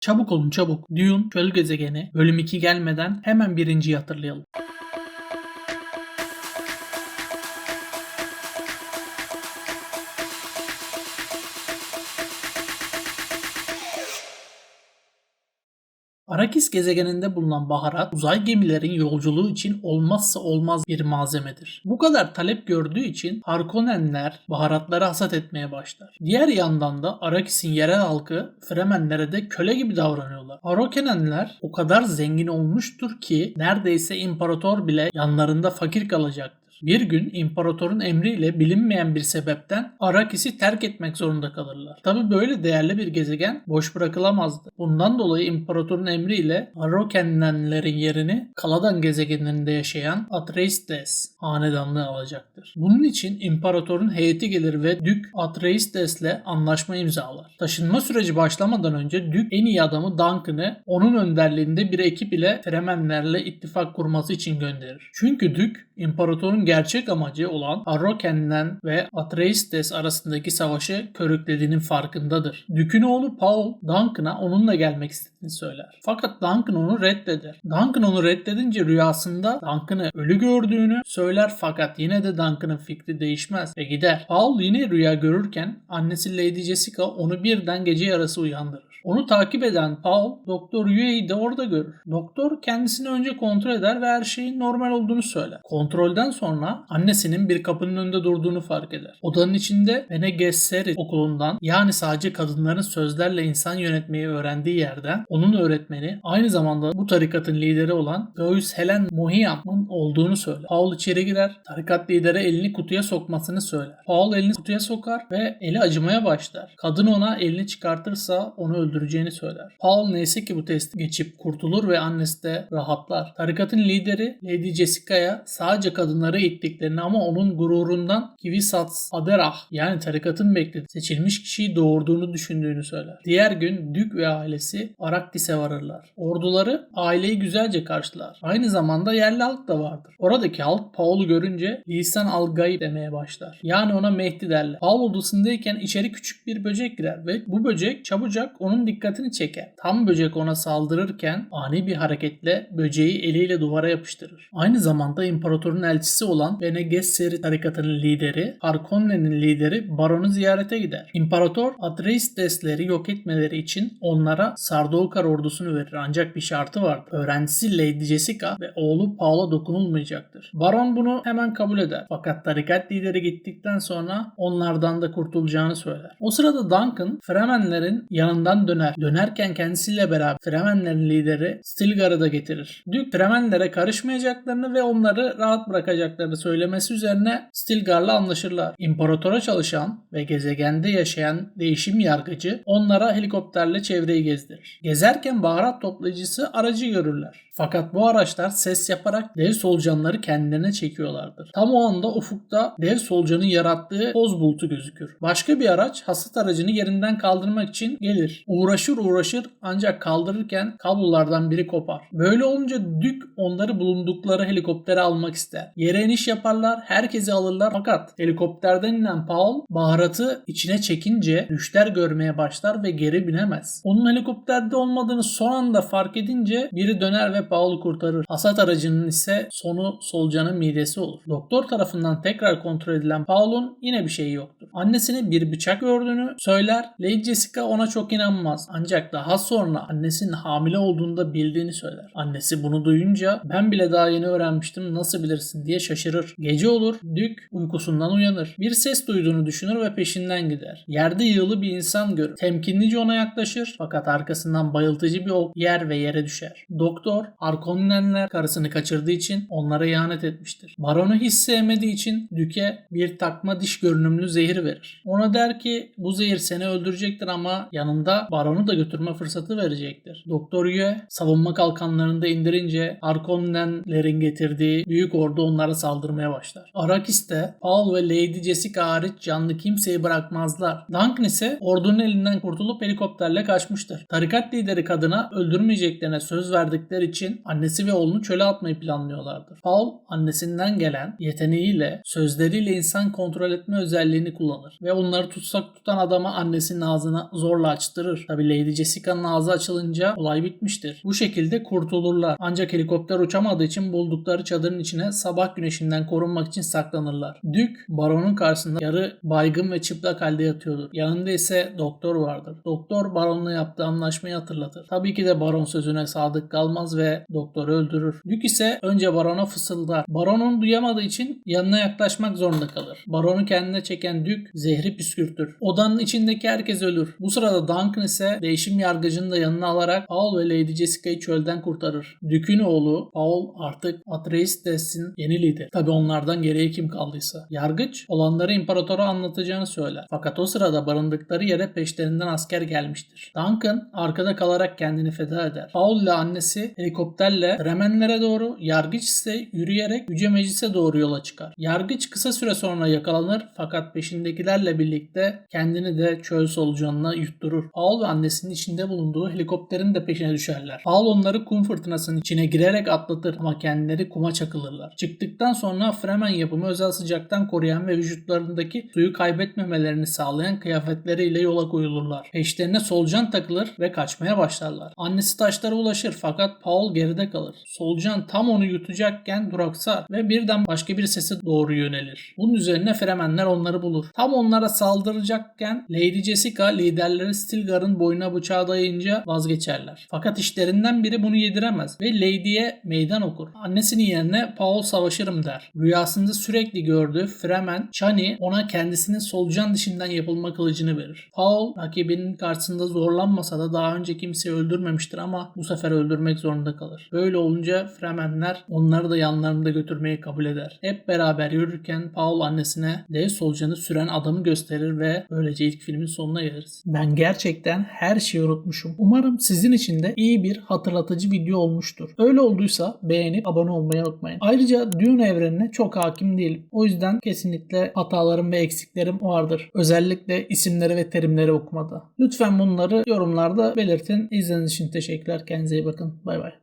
Çabuk olun çabuk. Dune Çöl Gezegeni bölüm 2 gelmeden hemen birinciyi hatırlayalım. Arakis gezegeninde bulunan baharat uzay gemilerin yolculuğu için olmazsa olmaz bir malzemedir. Bu kadar talep gördüğü için Harkonnenler baharatları hasat etmeye başlar. Diğer yandan da Arakis'in yerel halkı Fremenlere de köle gibi davranıyorlar. Harkonnenler o kadar zengin olmuştur ki neredeyse imparator bile yanlarında fakir kalacaktır. Bir gün imparatorun emriyle bilinmeyen bir sebepten Arakis'i terk etmek zorunda kalırlar. Tabi böyle değerli bir gezegen boş bırakılamazdı. Bundan dolayı imparatorun emriyle Arokennenlerin yerini Kaladan gezegeninde yaşayan Atreistes hanedanlığı alacaktır. Bunun için imparatorun heyeti gelir ve Dük Atreistes'le anlaşma imzalar. Taşınma süreci başlamadan önce Dük en iyi adamı Duncan'ı onun önderliğinde bir ekip ile Fremenlerle ittifak kurması için gönderir. Çünkü Dük imparatorun gerçek amacı olan Arroken'den ve Atreistes arasındaki savaşı körüklediğinin farkındadır. Dük'ün oğlu Paul Duncan'a onunla gelmek istediğini söyler. Fakat Duncan onu reddeder. Duncan onu reddedince rüyasında Duncan'ı ölü gördüğünü söyler fakat yine de Duncan'ın fikri değişmez ve gider. Paul yine rüya görürken annesi Lady Jessica onu birden gece yarısı uyandırır. Onu takip eden Paul, Doktor Yue'yi de orada görür. Doktor kendisini önce kontrol eder ve her şeyin normal olduğunu söyler. Kontrolden sonra annesinin bir kapının önünde durduğunu fark eder. Odanın içinde Bene Gesserit okulundan yani sadece kadınların sözlerle insan yönetmeyi öğrendiği yerden onun öğretmeni aynı zamanda bu tarikatın lideri olan Gaius Helen Mohiam'ın olduğunu söyler. Paul içeri girer, tarikat lideri elini kutuya sokmasını söyler. Paul elini kutuya sokar ve eli acımaya başlar. Kadın ona elini çıkartırsa onu öldüreceğini söyler. Paul neyse ki bu testi geçip kurtulur ve annesi de rahatlar. Tarikatın lideri Lady Jessica'ya sadece kadınları ittiklerini ama onun gururundan Kivisats Aderah yani tarikatın beklediği seçilmiş kişiyi doğurduğunu düşündüğünü söyler. Diğer gün Dük ve ailesi Araktis'e varırlar. Orduları aileyi güzelce karşılar. Aynı zamanda yerli halk da vardır. Oradaki halk Paul'u görünce Lisan al-Gayb demeye başlar. Yani ona Mehdi derler. Paul odasındayken içeri küçük bir böcek girer ve bu böcek çabucak onun dikkatini çeker. Tam böcek ona saldırırken ani bir hareketle böceği eliyle duvara yapıştırır. Aynı zamanda imparatorun elçisi olan Bene Gesserit tarikatının lideri, Harkonnen'in lideri Baron'u ziyarete gider. İmparator Atreistesleri yok etmeleri için onlara Sardaukar ordusunu verir ancak bir şartı vardır. Öğrencisi Lady Jessica ve oğlu Paul'a dokunulmayacaktır. Baron bunu hemen kabul eder. Fakat tarikat lideri gittikten sonra onlardan da kurtulacağını söyler. O sırada Duncan Fremenlerin yanından döner. Dönerken kendisiyle beraber Fremenlerin lideri Stilgar'ı da getirir. Dük Fremenlere karışmayacaklarını ve onları rahat bırakacaklarını söylemesi üzerine Stilgar'la anlaşırlar. İmparatora çalışan ve gezegende yaşayan değişim yargıcı onlara helikopterle çevreyi gezdirir. Gezerken baharat toplayıcısı aracı görürler. Fakat bu araçlar ses yaparak dev solucanları kendilerine çekiyorlardır. Tam o anda ufukta dev solucanın yarattığı toz bulutu gözükür. Başka bir araç hasat aracını yerinden kaldırmak için gelir. Uğraşır uğraşır ancak kaldırırken kablolardan biri kopar. Böyle olunca Dük onları bulundukları helikoptere almak ister. Yere iniş yaparlar, herkesi alırlar fakat helikopterden inen Paul baharatı içine çekince düşler görmeye başlar ve geri binemez. Onun helikopterde olmadığını son anda fark edince biri döner ve Paul'u kurtarır. Hasat aracının ise sonu solucanın midesi olur. Doktor tarafından tekrar kontrol edilen Paul'un yine bir şeyi yoktur. Annesinin bir bıçak gördüğünü söyler. Lady Jessica ona çok inanmaz. Ancak daha sonra annesinin hamile olduğunu da bildiğini söyler. Annesi bunu duyunca ben bile daha yeni öğrenmiştim nasıl bilirsin diye şaşırır. Gece olur Dük uykusundan uyanır. Bir ses duyduğunu düşünür ve peşinden gider. Yerde yığılı bir insan görür. Temkinlice ona yaklaşır fakat arkasından bayıltıcı bir ok yer ve yere düşer. Doktor Arkonnenler karısını kaçırdığı için onlara ihanet etmiştir. Baronu hiç sevmediği için Dük'e bir takma diş görünümlü zehir verir. Ona der ki bu zehir seni öldürecektir ama yanında baronu da götürme fırsatı verecektir. Doktor Yue savunma kalkanlarını da indirince Arkonnenlerin getirdiği büyük ordu onlara saldırmaya başlar. Arakis de Paul ve Lady Jessica hariç canlı kimseyi bırakmazlar. Duncan ise ordunun elinden kurtulup helikopterle kaçmıştır. Tarikat lideri kadına öldürmeyeceklerine söz verdikleri için annesi ve oğlunu çöle atmayı planlıyorlardır. Paul annesinden gelen yeteneğiyle sözleriyle insan kontrol etme özelliğini kullanır ve onları tutsak tutan adama annesinin ağzına zorla açtırır. Tabi Lady Jessica'nın ağzı açılınca olay bitmiştir. Bu şekilde kurtulurlar. Ancak helikopter uçamadığı için buldukları çadırın içine sabah güneşinden korunmak için saklanırlar. Dük baronun karşısında yarı baygın ve çıplak halde yatıyordur. Yanında ise doktor vardır. Doktor baronla yaptığı anlaşmayı hatırlatır. Tabii ki de baron sözüne sadık kalmaz ve doktoru öldürür. Dük ise önce barona fısıldar. Baron onu duyamadığı için yanına yaklaşmak zorunda kalır. Baronu kendine çeken Dük zehri püskürtür. Odanın içindeki herkes ölür. Bu sırada Duncan ise değişim yargıcını da yanına alarak Paul ve Lady Jessica'yı çölden kurtarır. Dük'ün oğlu Paul artık Atreides'in yeni lideri. Tabi onlardan geriye kim kaldıysa. Yargıç olanları imparatora anlatacağını söyler. Fakat o sırada barındıkları yere peşlerinden asker gelmiştir. Duncan arkada kalarak kendini feda eder. Paul ile annesi helikopterle Fremenlere doğru, Yargıç ise yürüyerek Yüce Meclis'e doğru yola çıkar. Yargıç kısa süre sonra yakalanır fakat peşindekilerle birlikte kendini de çöl solucanına yutturur. Paul ve annesinin içinde bulunduğu helikopterin de peşine düşerler. Paul onları kum fırtınasının içine girerek atlatır ama kendileri kuma çakılırlar. Çıktıktan sonra Fremen yapımı özel sıcaktan koruyan ve vücutlarındaki suyu kaybetmemelerini sağlayan kıyafetleriyle yola koyulurlar. Peşlerine solucan takılır ve kaçmaya başlarlar. Annesi taşlara ulaşır fakat Paul geride kalır. Solucan tam onu yutacakken duraksar ve birden başka bir sese doğru yönelir. Bunun üzerine Fremenler onları bulur. Tam onlara saldıracakken Lady Jessica liderleri Stilgar'ın boynuna bıçağı dayayınca vazgeçerler. Fakat işlerinden biri bunu yediremez ve Lady'ye meydan okur. Annesinin yerine Paul savaşırım der. Rüyasında sürekli gördüğü Fremen, Chani ona kendisinin solucan dişinden yapılma kılıcını verir. Paul rakibinin karşısında zorlanmasa da daha önce kimseyi öldürmemiştir ama bu sefer öldürmek zorunda kalır. Böyle olunca Fremenler onları da yanlarında götürmeyi kabul eder. Hep beraber yürürken Paul annesine dev solucanı süren adamı gösterir ve böylece ilk filmin sonuna geliriz. Ben gerçekten her şeyi unutmuşum. Umarım sizin için de iyi bir hatırlatıcı video olmuştur. Öyle olduysa beğenip abone olmayı unutmayın. Ayrıca Dune evrenine çok hakim değilim. O yüzden kesinlikle hatalarım ve eksiklerim vardır. Özellikle isimleri ve terimleri okumada. Lütfen bunları yorumlarda belirtin. İzlediğiniz için teşekkürler. Kendinize iyi bakın. Bay bay.